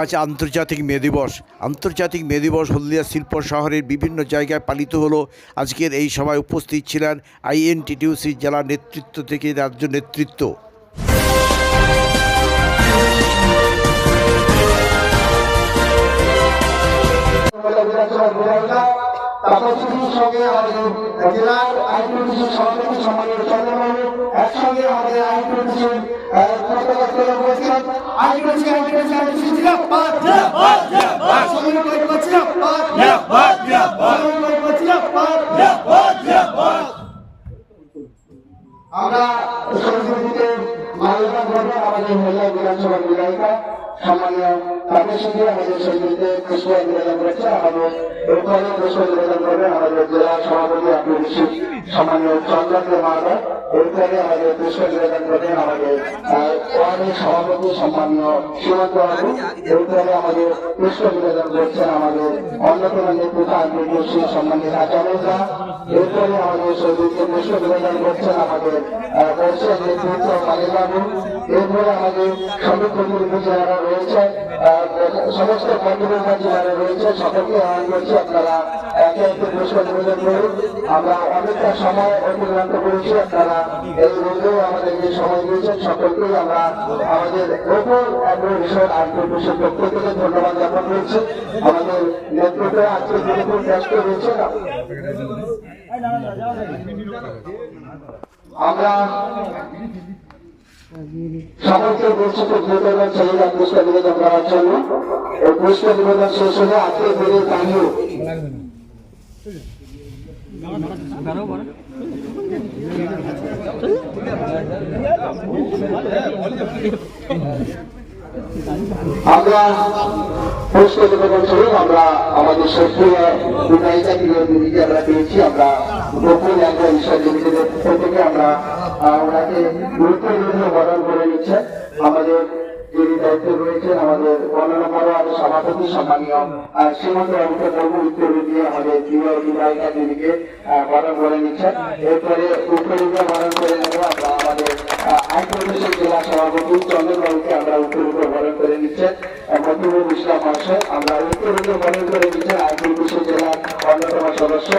আজ আন্তর্জাতিক মে দিবস। আন্তর্জাতিক মে দিবস হলদিয়া শিল্প শহরের বিভিন্ন জায়গায় পালিত হলো। আজকের এই সভায় উপস্থিত ছিলেন আইএনটিটিউসি জেলা নেতৃত্ব থেকে রাজ্য নেতৃত্ব। তপশিলীর সঙ্গে আমাদের জেলার আইনটিসির সভাপতি সম্মানীয় চন্দ্রবাবু, একসঙ্গে আমাদের পতাকা তোলা করেছিলেন আইনটিসি আইনটিসি আইনটিসি জিন্দাবাদ জিন্দাবাদ সমন্বয় করছি জিন্দাবাদ জিন্দাবাদ সমন্বয় করছি জিন্দাবাদ আমরা সংস্কৃতিতে মানবতা আমাদের মহিলা বিধানসভা বিধায়িকা সম্মানীয় তাদের সঙ্গে আমাদের সংস্কৃতিতে পুষ্প নিবেদন করেছে জেলা সভাপতি আপনি সম্মানীয় চন্দ্রকে এরপরে আমাদের করবেন আমাদের ওয়ার্ডের সভাপতি সম্মানীয় আমাদের পুষ্প নিবেদন করছেন আমাদের অন্যতম নেতৃত্ব আন্তর্জাতিক সম্মানীয় আচার্যরা এরপরে আমাদের সৌদিকে পুষ্প নিবেদন করছেন আমাদের সমস্ত কর্মীরা যারা রয়েছে সকলকে আহ্বান আপনারা একে একে করুন। আমরা অনেকটা সময় অতিক্রান্ত করেছি আপনারা এই রোদেও আমাদের যে সময় দিয়েছেন সকলকেই আমরা আমাদের ওপর অ্যাগ্রো রিসোর্ট আন্তর্জাতিক পক্ষ থেকে ধন্যবাদ জ্ঞাপন করছি। আমাদের নেতৃত্ব আজকে খুব ব্যস্ত রয়েছে। আমরা সকলকে খুব দ্রুতভাবে ছেলে যান পুষ্প নিবেদন করার জন্য। এই পুষ্প নিবেদন শেষ হলে আজকে দিনের পানীয় আমরা পুষ্প নিবেদন ছিল, আমরা আমাদের সক্রিয় বিধায়িকা প্রিয় আমরা পেয়েছি, আমরা গোকুল একজন ঈশ্বর লিমিটেডের পক্ষ থেকে আমরা ওনাকে গুরুত্ব দিয়ে বরণ করে নিচ্ছে। আমাদের যিনি দায়িত্ব রয়েছেন আমাদের বড় আর সভাপতি সম্মানীয় সীমান্ত বাবুকে বলব উত্তর দিয়ে আমাদের প্রিয় বিধায়িকা দিদিকে বরণ করে নিচ্ছেন। এরপরে উত্তরীকে বরণ করে নেব আমরা আমাদের আইন জেলা সভাপতি চন্দ্রবাবুকে আমরা উত্তরীকে বরণ করে নিচ্ছেন। মতিবুল ইসলাম মহাশয় আমরা উত্তরীকে বরণ করে নিচ্ছেন আইন প্রদেশের জেলার অন্যতম সদস্য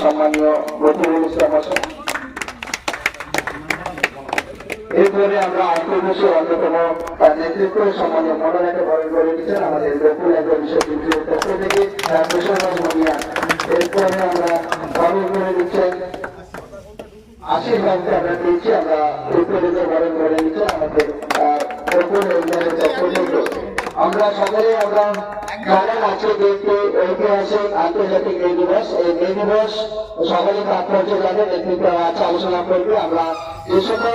সম্মানীয় মতিবুল ইসলাম মহাশয় এরপরে আমরা আন্তর্দেশে অন্যতম তার নেতৃত্ব সম্মানীয় মনোনাকে বরণ করে দিচ্ছেন আমাদের গোকুল একজন বিশ্ববিদ্যালয়ের পক্ষ থেকে কৃষ্ণরাজ মনিয়া। এরপরে আমরা বরণ করে দিচ্ছেন আশীর্বাদকে আমরা পেয়েছি, আমরা উত্তরীকে বরণ করে নিচ্ছেন আমাদের আমরা সকলে আমরা ঐতিহাসিক, আন্তর্জাতিক দিবস, এই মে দিবস সকলে তাৎপর্য জানে, নেতৃত্ব আলোচনা করবে। আমরা যে সকল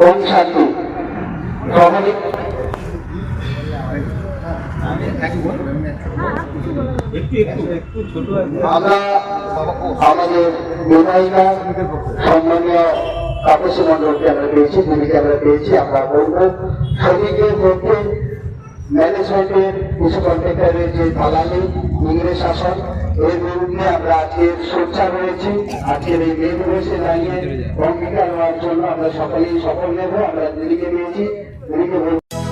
ওম শান্তি রমণী আমরা আমাদের বিধায়িকা সম্মানীয় তাপসী মন্ডলকে আমরা পেয়েছি দিদিকে আমরা পেয়েছি, আমরা বলব শ্রমিকের মধ্যে ম্যানেজমেন্টের কিছু কন্ট্রাক্টরের যে দালালি ইংরেজ শাসন, এর বিরুদ্ধে আমরা আজকে সোচ্চার রয়েছি আজকের এই মে দিবসে দাঁড়িয়ে অঙ্গীকার হওয়ার জন্য আমরা সকলেই সফল নেব আমরা দিদিকে পেয়েছি, দিদিকে